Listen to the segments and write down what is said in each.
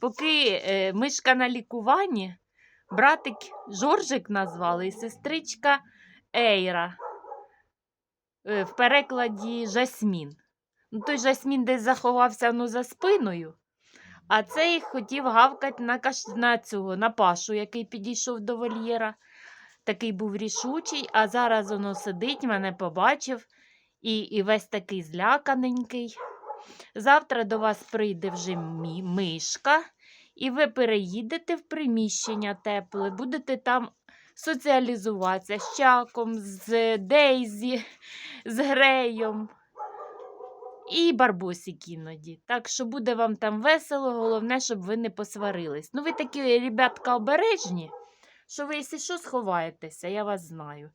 Поки е, мишка на лікуванні, братик Жоржик назвали і сестричка Ейра. Е, в перекладі Жасмін. Ну, той Жасмін десь заховався ну, за спиною, а цей хотів гавкати на, каш... на цього, на пашу, який підійшов до вольєра. Такий був рішучий, а зараз воно сидить, мене побачив і, і весь такий зляканенький. Завтра до вас прийде вже мишка, і ви переїдете в приміщення тепле, будете там соціалізуватися з Чаком, з Дейзі, з Греєм і Барбосік іноді. Так що буде вам там весело, головне, щоб ви не посварились. Ну, ви такі, ребятка, обережні, що ви, якщо що, сховаєтеся, я вас знаю.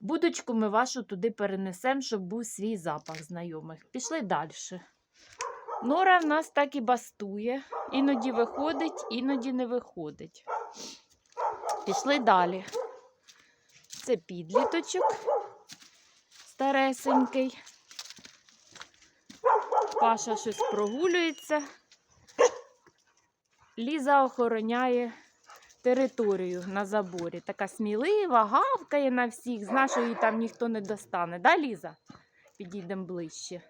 Будочку ми вашу туди перенесемо, щоб був свій запах знайомих. Пішли далі. Нора в нас так і бастує. Іноді виходить, іноді не виходить. Пішли далі. Це підліточок старесенький. Паша щось прогулюється. Ліза охороняє територію на заборі. Така смілива, гавкає на всіх. Що її там ніхто не достане. Да, Ліза? Підійдемо ближче.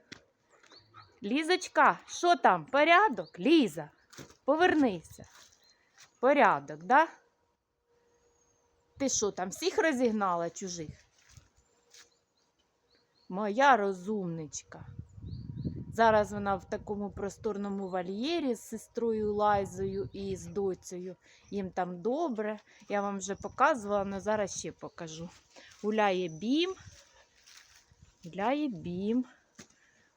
Лізочка, що там? Порядок? Ліза, повернися. Порядок, да? Ти що там всіх розігнала чужих? Моя розумничка. Зараз вона в такому просторному вольєрі з сестрою Лайзою і з доцею. Їм там добре. Я вам вже показувала, але зараз ще покажу. Гуляє бім. Гуляє бім.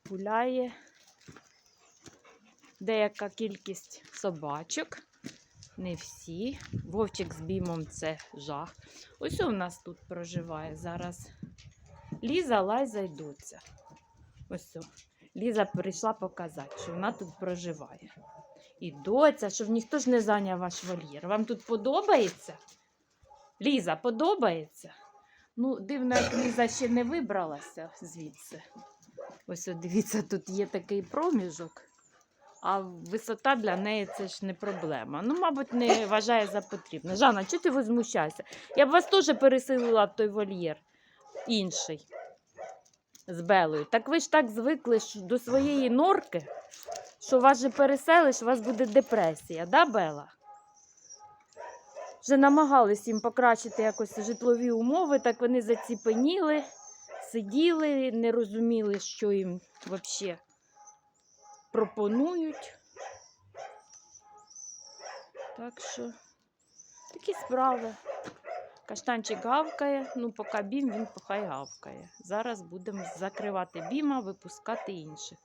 Гуляє деяка кількість собачок. Не всі. Вовчик з бімом це жах. Ось у нас тут проживає зараз. Ліза, Лайза доця. Ось. Ліза прийшла показати, що вона тут проживає. І доця, щоб ніхто ж не зайняв ваш вольєр. Вам тут подобається? Ліза, подобається? Ну, дивно, як Ліза ще не вибралася звідси. Ось дивіться, тут є такий проміжок, а висота для неї це ж не проблема. Ну, мабуть, не вважає за потрібне. Жанна, чого ти возмущаєшся? Я б вас теж переселила в той вольєр інший з Белою. Так ви ж так звикли до своєї норки, що вас же переселиш, у вас буде депресія, да, Бела? Вже намагались їм покращити якось житлові умови, так вони заціпеніли, сиділи, не розуміли, що їм взагалі пропонують. Так що такі справи. Каштанчик гавкає, ну поки бім, він похай гавкає. Зараз будемо закривати біма, випускати інших.